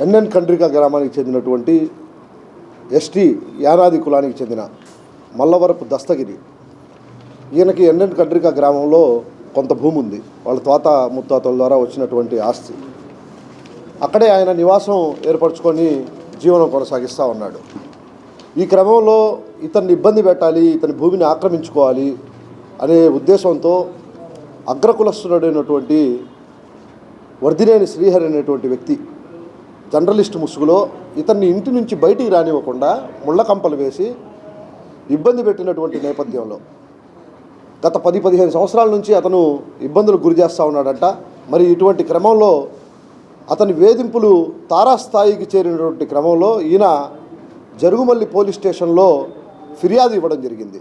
NN Kandrika గ్రామానికి చెందినటువంటి ST Yanadi కులానికి చెందిన మల్లవరపు దస్తగిరి. ఈయనకి ఎన్ఎన్ కండ్రిక గ్రామంలో కొంత భూమి ఉంది. వాళ్ళ తాత ముత్తాతల ద్వారా వచ్చినటువంటి ఆస్తి. అక్కడే ఆయన నివాసం ఏర్పరచుకొని జీవనం కొనసాగిస్తూ ఉన్నాడు. ఈ క్రమంలో ఇతన్ని ఇబ్బంది పెట్టాలి ఇతని భూమిని ఆక్రమించుకోవాలి అనే ఉద్దేశంతో అగ్రకులస్తుడైనటువంటి వర్ధినేని శ్రీహరి అనేటువంటి వ్యక్తి జర్నలిస్ట్ ముసుగులో ఇతన్ని ఇంటి నుంచి బయటికి రానివ్వకుండా ముళ్ళకంపలు వేసి ఇబ్బంది పెట్టినటువంటి నేపథ్యంలో గత పది పదిహేను సంవత్సరాల నుంచి అతను ఇబ్బందులు గురి చేస్తూ ఉన్నాడంట. మరి ఇటువంటి క్రమంలో అతని వేధింపులు తారాస్థాయికి చేరినటువంటి క్రమంలో ఈయన జరుగుమల్లి పోలీస్ స్టేషన్లో ఫిర్యాదు ఇవ్వడం జరిగింది.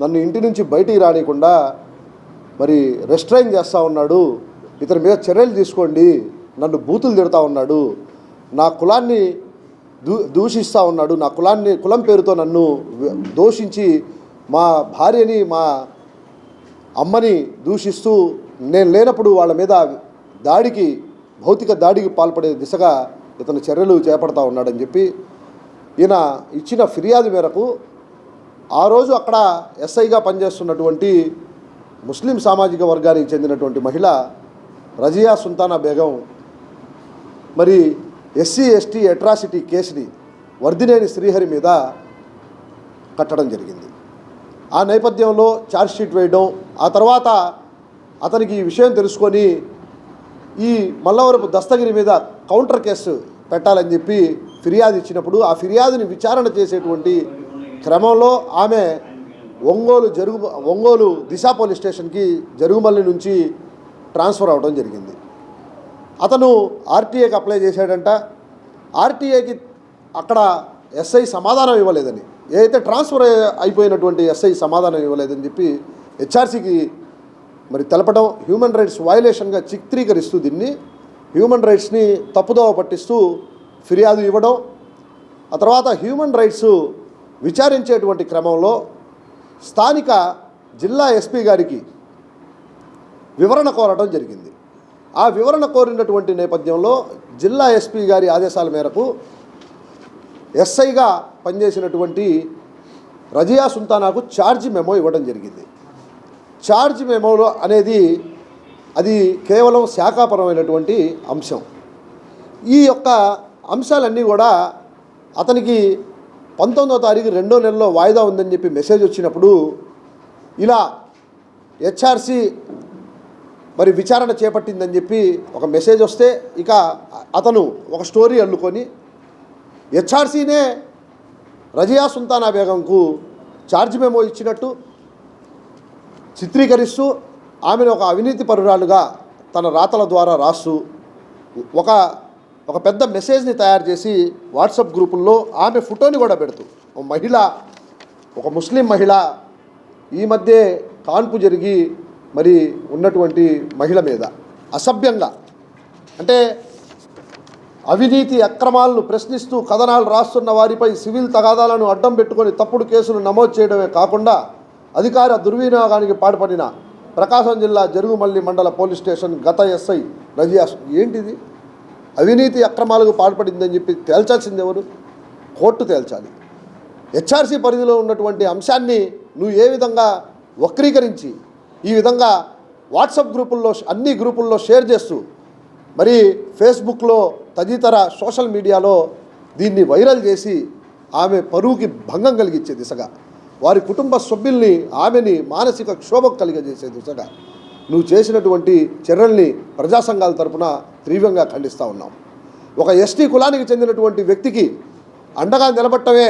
నన్ను ఇంటి నుంచి బయటికి రానియకుండా మరి రెస్ట్రైన్ చేస్తూ ఉన్నాడు. ఇతని మీద చర్యలు తీసుకోండి. నన్ను బూతులు తిడతా ఉన్నాడు. నా కులాన్ని దూ దూషిస్తూ ఉన్నాడు. నా కులాన్ని కులం పేరుతో నన్ను దోషించి దూషించి మా భార్యని మా అమ్మని దూషిస్తూ నేను లేనప్పుడు వాళ్ళ మీద దాడికి భౌతిక దాడికి పాల్పడే దిశగా ఇతను చర్యలు చేపడతా ఉన్నాడని చెప్పి ఈయన ఇచ్చిన ఫిర్యాదు మేరకు ఆ రోజు అక్కడ ఎస్ఐగా పనిచేస్తున్నటువంటి ముస్లిం సామాజిక వర్గానికి చెందినటువంటి మహిళ రజియా సుల్తానా బేగం మరి ఎస్సీ ఎస్టీ అట్రాసిటీ కేసుని వర్ధినేని శ్రీహరి మీద కట్టడం జరిగింది. ఆ నేపథ్యంలో ఛార్జ్షీట్ వేయడం ఆ తర్వాత అతనికి ఈ విషయం తెలుసుకొని ఈ మల్లవరపు దస్తగిరి మీద కౌంటర్ కేసు పెట్టాలని చెప్పి ఫిర్యాదు ఇచ్చినప్పుడు ఆ ఫిర్యాదుని విచారణ చేసేటువంటి క్రమంలో ఆమె ఒంగోలు జరుగు ఒంగోలు దిశా పోలీస్ స్టేషన్కి జరుగుమల్లి నుంచి ట్రాన్స్ఫర్ అవ్వడం జరిగింది. అతను ఆర్టీఏకి అప్లై చేశాడంట. ఆర్టీఏకి అక్కడ ఎస్ఐ సమాధానం ఇవ్వలేదని. ఏదైతే ట్రాన్స్ఫర్ అయిపోయినటువంటి ఎస్ఐ సమాధానం ఇవ్వలేదని చెప్పి హెచ్ఆర్సీకి మరి తెలపడం హ్యూమన్ రైట్స్ వయలేషన్గా చిత్రీకరిస్తూ దీన్ని హ్యూమన్ రైట్స్ని తప్పుదోవ పట్టిస్తూ ఫిర్యాదు ఇవ్వడం ఆ తర్వాత హ్యూమన్ రైట్స్ విచారించేటువంటి క్రమంలో స్థానిక జిల్లా ఎస్పీ గారికి వివరణ కోరడం జరిగింది. ఆ వివరణ కోరినటువంటి నేపథ్యంలో జిల్లా ఎస్పీ గారి ఆదేశాల మేరకు ఎస్ఐగా పనిచేసినటువంటి రజియా సుల్తానాకు ఛార్జ్ మెమో ఇవ్వడం జరిగింది. ఛార్జ్ మెమోలో అనేది అది కేవలం శాఖాపరమైనటువంటి అంశం. ఈ యొక్క అంశాలన్నీ కూడా అతనికి పంతొమ్మిదో తారీఖు రెండో నెలలో వాయిదా ఉందని చెప్పి మెసేజ్ వచ్చినప్పుడు ఇలా హెచ్ఆర్సి మరి విచారణ చేపట్టిందని చెప్పి ఒక మెసేజ్ వస్తే ఇక అతను ఒక స్టోరీ అల్లుకొని హెచ్ఆర్సీనే రజియా సుల్తానా బేగంకు ఛార్జ్ మెమో ఇచ్చినట్టు చిత్రీకరిస్తూ ఆమెను ఒక అవినీతి పరురాలుగా తన రాతల ద్వారా రాస్తూ ఒక ఒక పెద్ద మెసేజ్ని తయారు చేసి వాట్సాప్ గ్రూపుల్లో ఆమె ఫోటోని కూడా పెడుతూ. ఒక మహిళ ఒక ముస్లిం మహిళ ఈ మధ్య కాన్పు జరిగి మరి ఉన్నటువంటి మహిళ మీద అసభ్యంగా. అంటే అవినీతి అక్రమాలను ప్రశ్నిస్తూ కథనాలు రాస్తున్న వారిపై సివిల్ తగాదాలను అడ్డం పెట్టుకొని తప్పుడు కేసులు నమోదు చేయడమే కాకుండా అధికార దుర్వినియోగానికి పాల్పడిన ప్రకాశం జిల్లా జరుగుమల్లి మండల పోలీస్ స్టేషన్ గత ఎస్ఐ రజియాస్ ఏంటిది? అవినీతి అక్రమాలకు పాల్పడిందని చెప్పి తేల్చాల్సింది ఎవరు? కోర్టు తేల్చాలి. హెచ్ఆర్సీ పరిధిలో ఉన్నటువంటి అంశాన్ని నువ్వు ఏ విధంగా వక్రీకరించి ఈ విధంగా వాట్సాప్ గ్రూపుల్లో అన్ని గ్రూపుల్లో షేర్ చేస్తూ మరి ఫేస్బుక్లో తదితర సోషల్ మీడియాలో దీన్ని వైరల్ చేసి ఆమె పరువుకి భంగం కలిగించే దిశగా వారి కుటుంబ సభ్యుల్ని ఆమెని మానసిక క్షోభకు కలిగజేసే దిశగా నువ్వు చేసినటువంటి చర్యల్ని ప్రజా సంఘాల తరపున తీవ్రంగా ఖండిస్తూ ఉన్నాం. ఒక ఎస్టీ కులానికి చెందినటువంటి వ్యక్తికి అండగా నిలబట్టమే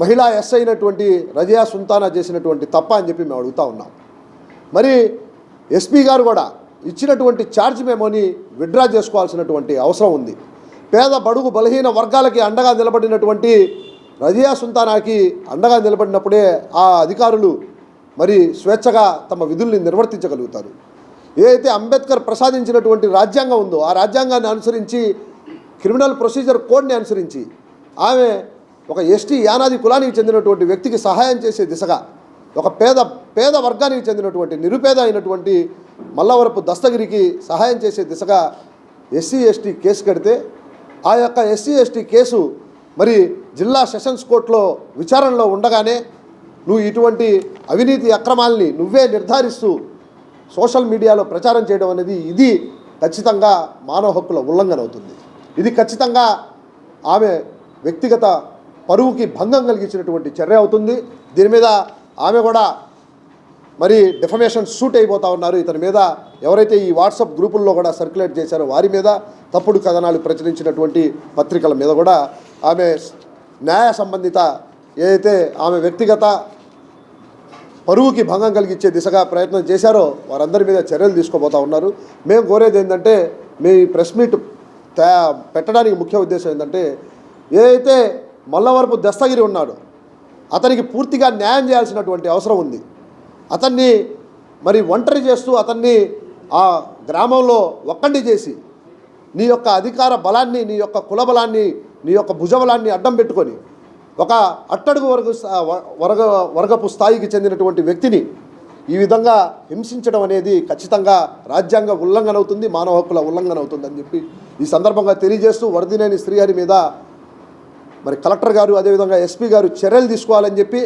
మహిళా ఎస్ అయినటువంటి రజియా సుల్తానా చేసినటువంటి తప్ప అని చెప్పి మేము అడుగుతా ఉన్నాం. మరి ఎస్పీ గారు కూడా ఇచ్చినటువంటి ఛార్జ్ మేమోని విడ్రా చేసుకోవాల్సినటువంటి అవసరం ఉంది. పేద బడుగు బలహీన వర్గాలకి అండగా నిలబడినటువంటి రజియా సుల్తానాకి అండగా నిలబడినప్పుడే ఆ అధికారులు మరి స్వేచ్ఛగా తమ విధుల్ని నిర్వర్తించగలుగుతారు. ఏదైతే అంబేద్కర్ ప్రసాదించినటువంటి రాజ్యాంగం ఉందో ఆ రాజ్యాంగాన్ని అనుసరించి క్రిమినల్ ప్రొసీజర్ కోడ్ని అనుసరించి ఆమె ఒక ఎస్టీ యానాది కులానికి చెందినటువంటి వ్యక్తికి సహాయం చేసే దిశగా ఒక పేద పేద వర్గానికి చెందినటువంటి నిరుపేద అయినటువంటి మల్లవరపు దస్తగిరికి సహాయం చేసే దిశగా ఎస్సీ ఎస్టీ కేసు కడితే ఆ యొక్క ఎస్సీ ఎస్టీ కేసు మరి జిల్లా సెషన్స్ కోర్టులో విచారణలో ఉండగానే నువ్వు ఇటువంటి అవినీతి అక్రమాల్ని నువ్వే నిర్ధారిస్తూ సోషల్ మీడియాలో ప్రచారం చేయడం అనేది ఇది ఖచ్చితంగా మానవ హక్కుల ఉల్లంఘన అవుతుంది. ఇది ఖచ్చితంగా ఆమె వ్యక్తిగత పరువుకి భంగం కలిగించినటువంటి చర్య అవుతుంది. దీని మీద ఆమె కూడా మరి డిఫమేషన్ సూట్ అయిపోతా ఉన్నారు. ఇతని మీద ఎవరైతే ఈ వాట్సాప్ గ్రూపుల్లో కూడా సర్క్యులేట్ చేశారో వారి మీద తప్పుడు కథనాలు ప్రచురించినటువంటి పత్రికల మీద కూడా ఆమె న్యాయ సంబంధిత ఏదైతే ఆమె వ్యక్తిగత పరువుకి భంగం కలిగించే దిశగా ప్రయత్నం చేశారో వారందరి మీద చర్యలు తీసుకోబోతా ఉన్నారు. మేము కోరేది ఏంటంటే మీ ప్రెస్ మీట్ పెట్టడానికి ముఖ్య ఉద్దేశం ఏంటంటే ఏదైతే మల్లవరపు దస్తగిరి ఉన్నాడు. అతనికి పూర్తిగా న్యాయం చేయాల్సినటువంటి అవసరం ఉంది. అతన్ని మరి ఒంటరి చేస్తూ అతన్ని ఆ గ్రామంలో ఒక్కండి చేసి నీ యొక్క అధికార బలాన్ని నీ యొక్క కుల బలాన్ని నీ యొక్క భుజబలాన్ని అడ్డం పెట్టుకొని ఒక అట్టడుగు వర్గ వర్గ వర్గపు స్థాయికి చెందినటువంటి వ్యక్తిని ఈ విధంగా హింసించడం అనేది ఖచ్చితంగా రాజ్యాంగ ఉల్లంఘన అవుతుంది మానవ హక్కుల ఉల్లంఘన అవుతుందని చెప్పి ఈ సందర్భంగా తెలియజేస్తూ వరదినేని శ్రీహరి మీద మరి కలెక్టర్ గారు అదేవిధంగా ఎస్పీ గారు చర్యలు తీసుకోవాలని చెప్పి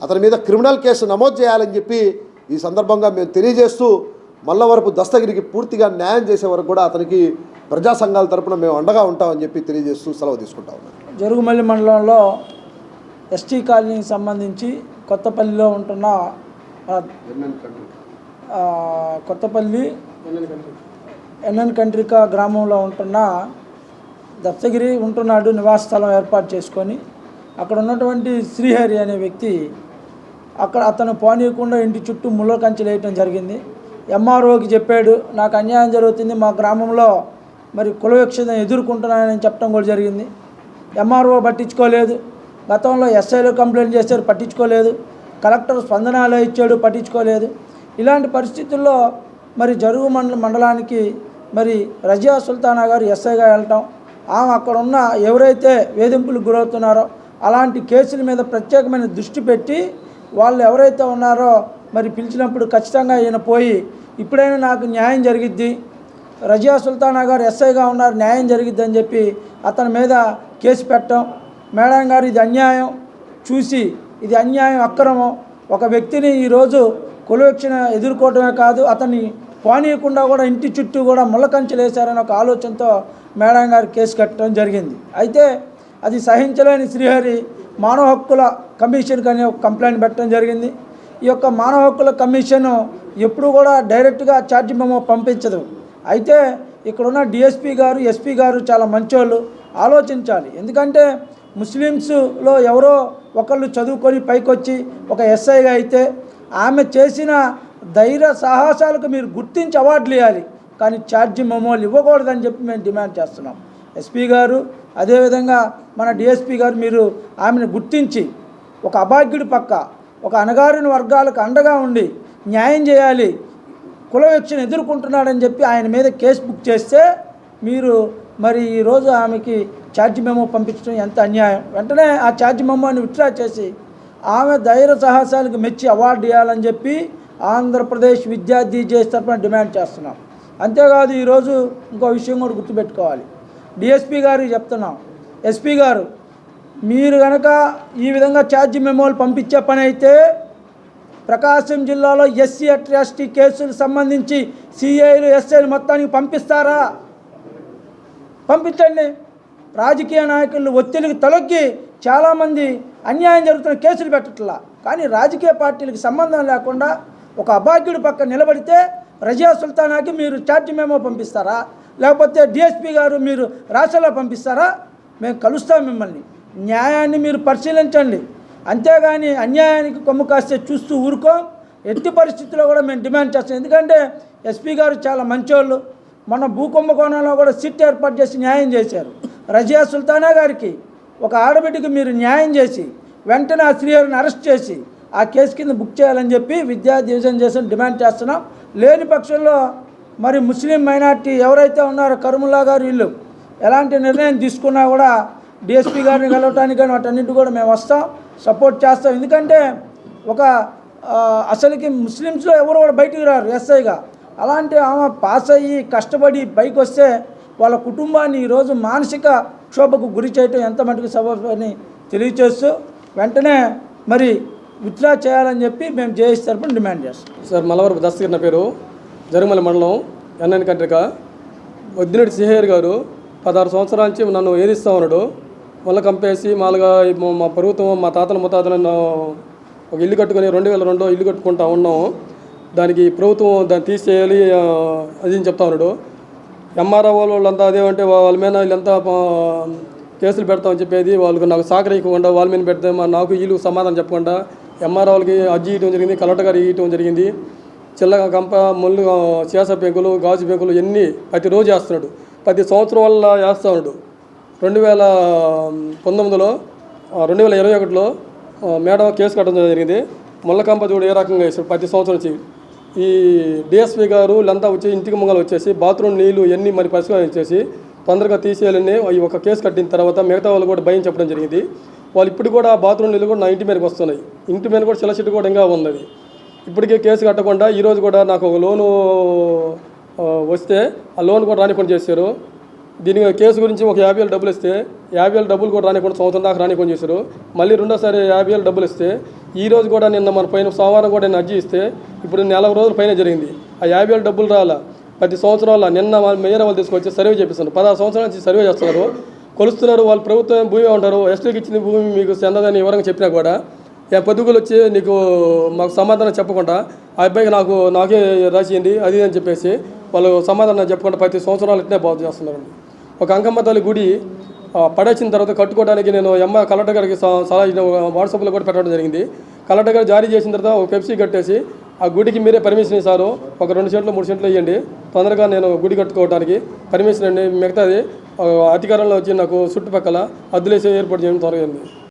అతని మీద క్రిమినల్ కేసు నమోదు చేయాలని చెప్పి ఈ సందర్భంగా మేము తెలియజేస్తూ మల్లవరపు దస్తగిరికి పూర్తిగా న్యాయం చేసే వరకు కూడా అతనికి ప్రజా సంఘాల తరపున మేము అండగా ఉంటామని చెప్పి తెలియజేస్తూ సెలవు తీసుకుంటా ఉన్నాం. జరుగుమల్లి మండలంలో ఎస్టీ కాలనీకి సంబంధించి కొత్తపల్లిలో ఉంటున్న కొత్తపల్లి ఎన్ఎన్ కంట్రిక గ్రామంలో ఉంటున్న దత్తగిరి ఉంటున్నాడు నివాస స్థలం ఏర్పాటు చేసుకొని అక్కడ ఉన్నటువంటి శ్రీహరి అనే వ్యక్తి అక్కడ అతను పోనీయకుండా ఇంటి చుట్టూ ముళ్ళ కంచెలు వేయటం జరిగింది. ఎంఆర్ఓకి చెప్పాడు నాకు అన్యాయం జరుగుతుంది మా గ్రామంలో మరి కుల విక్షేదం ఎదుర్కొంటున్నానని చెప్పడం కూడా జరిగింది. ఎంఆర్ఓ పట్టించుకోలేదు. గతంలో ఎస్ఐలో కంప్లైంట్ చేశారు పట్టించుకోలేదు. కలెక్టర్ స్పందనాలు ఇచ్చాడు పట్టించుకోలేదు. ఇలాంటి పరిస్థితుల్లో మరి జరుగు మండల మండలానికి మరి రజియా సుల్తానా గారు ఎస్ఐగా వెళ్ళటం ఆమె అక్కడ ఉన్న ఎవరైతే వేధింపులకు గురవుతున్నారో అలాంటి కేసుల మీద ప్రత్యేకమైన దృష్టి పెట్టి వాళ్ళు ఎవరైతే ఉన్నారో మరి పిలిచినప్పుడు ఖచ్చితంగా ఈయన పోయి ఇప్పుడైనా నాకు న్యాయం జరిగిద్ది. రజియా సుల్తానా గారు ఎస్ఐగా ఉన్నారు న్యాయం జరిగిద్ది అని చెప్పి అతని మీద కేసు పెట్టడం. మేడం గారు ఇది అన్యాయం. చూసి ఇది అన్యాయం అక్రమం. ఒక వ్యక్తిని ఈరోజు కులవీక్షణ ఎదుర్కోవటమే కాదు అతన్ని పోనీయకుండా కూడా ఇంటి చుట్టూ కూడా ముళ్ళకంచెలు వేశారని ఒక ఆలోచనతో మేడం గారు కేసు కట్టడం జరిగింది. అయితే అది సహించలేని శ్రీహరి మానవ హక్కుల కమిషన్కి అని ఒక కంప్లైంట్ పెట్టడం జరిగింది. ఈ యొక్క మానవ హక్కుల కమిషన్ ఎప్పుడు కూడా డైరెక్ట్గా ఛార్జ్ మెమో పంపించదు. అయితే ఇక్కడున్న డిఎస్పీ గారు ఎస్పీ గారు చాలా మంచోళ్ళు. ఆలోచించాలి. ఎందుకంటే ముస్లిమ్స్లో ఎవరో ఒకళ్ళు చదువుకొని పైకొచ్చి ఒక ఎస్ఐగా అయితే ఆమె చేసిన ధైర్య సాహసాలకు మీరు గుర్తించి అవార్డులు ఇవ్వాలి కానీ ఛార్జీ మెమోలు ఇవ్వకూడదని చెప్పి మేము డిమాండ్ చేస్తున్నాం. ఎస్పీ గారు అదేవిధంగా మన డిఎస్పీ గారు మీరు ఆమెను గుర్తించి ఒక అభాగ్యుడి పక్క ఒక అణగారిన వర్గాలకు అండగా ఉండి న్యాయం చేయాలి కులవెచ్చను ఎదుర్కొంటున్నాడని చెప్పి ఆయన మీద కేసు బుక్ చేస్తే మీరు మరి ఈరోజు ఆమెకి ఛార్జ్ మెమో పంపించడం ఎంత అన్యాయం? వెంటనే ఆ ఛార్జ్ మెమోని విత్డ్రా చేసి ఆమె ధైర్య సాహసాలకు మెచ్చి అవార్డు ఇవ్వాలని చెప్పి ఆంధ్రప్రదేశ్ విద్యార్థి చేసి తరఫున డిమాండ్ చేస్తున్నాం. అంతేకాదు ఈరోజు ఇంకో విషయం కూడా గుర్తుపెట్టుకోవాలి. డిఎస్పీ గారికి చెప్తున్నాం. ఎస్పీ గారు మీరు కనుక ఈ విధంగా ఛార్జ్ మెమోలు పంపించే పని అయితే ప్రకాశం జిల్లాలో ఎస్సీ అట్రాసిటీ కేసులకు సంబంధించి సిఐలు ఎస్ఐలు మొత్తానికి పంపిస్తారా? పంపించండి. రాజకీయ నాయకులు ఒత్తిడికి తలొగ్గి చాలామంది అన్యాయం జరుగుతున్న కేసులు పెట్టట్లా. కానీ రాజకీయ పార్టీలకు సంబంధం లేకుండా ఒక అభాగ్యుడి పక్క నిలబడితే రజియా సుల్తానాకి మీరు ఛార్జ్ మేమో పంపిస్తారా? లేకపోతే డిఎస్పీ గారు మీరు రాష్ట్రంలో పంపిస్తారా? మేము కలుస్తాం మిమ్మల్ని. న్యాయాన్ని మీరు పరిశీలించండి. అంతేగాని అన్యాయానికి కొమ్ము కాస్తే చూస్తూ ఊరుకోం. ఎట్టి పరిస్థితుల్లో కూడా మేము డిమాండ్ చేస్తాం. ఎందుకంటే ఎస్పీ గారు చాలా మంచోళ్ళు. మన భూకుంభకోణంలో కూడా సిట్ ఏర్పాటు చేసి న్యాయం చేశారు. రజియా సుల్తానా గారికి ఒక ఆడబిడ్డకి మీరు న్యాయం చేసి వెంటనే ఆ శ్రీహరిని అరెస్ట్ చేసి ఆ కేసు కింద బుక్ చేయాలని చెప్పి విద్యా డివిజన్ చేసి డిమాండ్ చేస్తున్నాం. లేని పక్షంలో మరి ముస్లిం మైనార్టీ ఎవరైతే ఉన్నారో కరుముల్లా గారు వీళ్ళు ఎలాంటి నిర్ణయం తీసుకున్నా కూడా డిఎస్పీ గారిని కలవటానికి కానీ వాటన్నిటి కూడా మేము వస్తాం సపోర్ట్ చేస్తాం. ఎందుకంటే ఒక అసలుకి ముస్లిమ్స్లో ఎవరు కూడా బయటికి రారు ఎస్ఐగా అలాంటి ఆమె పాస్ అయ్యి కష్టపడి బైక్ వస్తే వాళ్ళ కుటుంబాన్ని ఈరోజు మానసిక క్షోభకు గురి చేయటం ఎంత మటుకు సబబని తెలియచేస్తూ వెంటనే మరి విత్డ్రా చేయాలని చెప్పి మేము జేఏసీ తరఫున డిమాండ్ చేస్తాం. సార్ మలవరపు దస్తగిరి నా పేరు. జరుగుమల మండలం ఎన్ఎన్ కంట్రిక వద్దినటి సిహేర్ గారు పదహారు సంవత్సరాల నుంచి నన్ను ఏదిస్తూ ఉన్నాడు. మళ్ళీ కంపేసి మాలుగా మా- ప్రభుత్వం మా తాతల ముత్తాతలు ఒక ఇల్లు కట్టుకొని రెండు వేల రెండులో ఇల్లు కట్టుకుంటా ఉన్నాము దానికి ప్రభుత్వం దాన్ని తీసేయాలి అది అని చెప్తా ఉన్నాడు. ఎంఆర్ఓ వాళ్ళంతా అదేమంటే వాళ్ళ మీద వీళ్ళంతా కేసులు పెడతామని చెప్పేది. వాళ్ళకి నాకు సహకరించకుండా వాళ్ళ మీద పెడితే మా నాకు వీళ్ళు సమాధానం చెప్పకుండా ఎంఆర్ఓలకి అర్జీ ఇవ్వడం జరిగింది కలెక్టర్ గారు ఇవ్వడం జరిగింది. చిల్లగా కంప ముళ్ళు చేస పెంకులు గాజు పెంకులు ఇవన్నీ ప్రతిరోజు చేస్తున్నాడు ప్రతి సంవత్సరం వల్ల వేస్తున్నాడు ఉన్నాడు. రెండు వేల పంతొమ్మిదిలో రెండు వేల ఇరవై ఒకటిలో మేడం కేసు కట్టడం జరిగింది. ముళ్ళకంప చూడు ఏ రకంగా వేసాడు ప్రతి సంవత్సరం వచ్చి. ఈ డిఎస్పీ గారు లంతా వచ్చి ఇంటికి ముంగలు వచ్చేసి బాత్రూమ్ నీళ్ళు ఎన్ని మరి పరిష్కరించేసి తొందరగా తీసేయాలని ఈ ఒక కేసు కట్టిన తర్వాత మిగతా వాళ్ళు కూడా భయం చెప్పడం జరిగింది. వాళ్ళు ఇప్పుడు కూడా బాత్రూమ్ నీళ్ళు కూడా నా ఇంటి మీదకి వస్తున్నాయి. ఇంటి మీద కూడా చిల్ల చెట్టు కూడా ఇంకా ఉన్నది. ఇప్పటికే కేసు కట్టకుండా ఈరోజు కూడా నాకు ఒక లోను వస్తే ఆ లోన్ కూడా రానికుండా చేశారు. దీని కేసు గురించి ఒక యాభై వేలు డబ్బులు ఇస్తే యాభై వేలు డబ్బులు కూడా రానికుండా సంవత్సరం దాకా రానికుండా చేశారు. మళ్ళీ రెండోసారి యాభై వేలు డబ్బులు ఇస్తే ఈ రోజు కూడా నిన్న మన పైన సోమవారం కూడా నేను అర్జీ ఇస్తే ఇప్పుడు నెల రోజుల పైన జరిగింది. ఆ యాభై వేలు డబ్బులు రాలా. ప్రతి సంవత్సరాల నిన్న మేయర్ వాళ్ళు తీసుకొచ్చి సర్వే చేపిస్తున్నారు. పదహారు సంవత్సరాల నుంచి సర్వే చేస్తున్నారు. కొలుస్తున్నారు వాళ్ళు ప్రభుత్వం భూమి ఉంటారు ఎస్టీకి ఇచ్చిన భూమి మీకు చెందదని వివరంగా చెప్పినా కూడా ఏ పొద్దుగులు వచ్చి నీకు మాకు సమాధానం చెప్పకుండా ఆ అబ్బాయికి నాకు నాకే రాసియండి అది అని చెప్పేసి వాళ్ళు సమాధానం చెప్పకుండా ప్రతి సంవత్సరాలు ఇట్నే బాగు చేస్తున్నారండి ఒక అంకమ్మ తల్లి గుడి పడేసిన తర్వాత కట్టుకోవడానికి నేను ఎమ్మ కలెక్టర్ గారికి సలహా వాట్సాప్లో కూడా పెట్టడం జరిగింది. కలెక్టర్ గారు జారీ చేసిన తర్వాత ఒక పెప్సీ కట్టేసి ఆ గుడికి మీరే పర్మిషన్ ఇస్తారు. ఒక రెండు సెంట్లు మూడు సెంట్లు ఇవ్వండి తొందరగా నేను గుడి కట్టుకోవడానికి పర్మిషన్ అండి. మిగతాది అధికారంలో వచ్చి నాకు చుట్టుపక్కల అద్దులేసి ఏర్పాటు చేయడం త్వరగా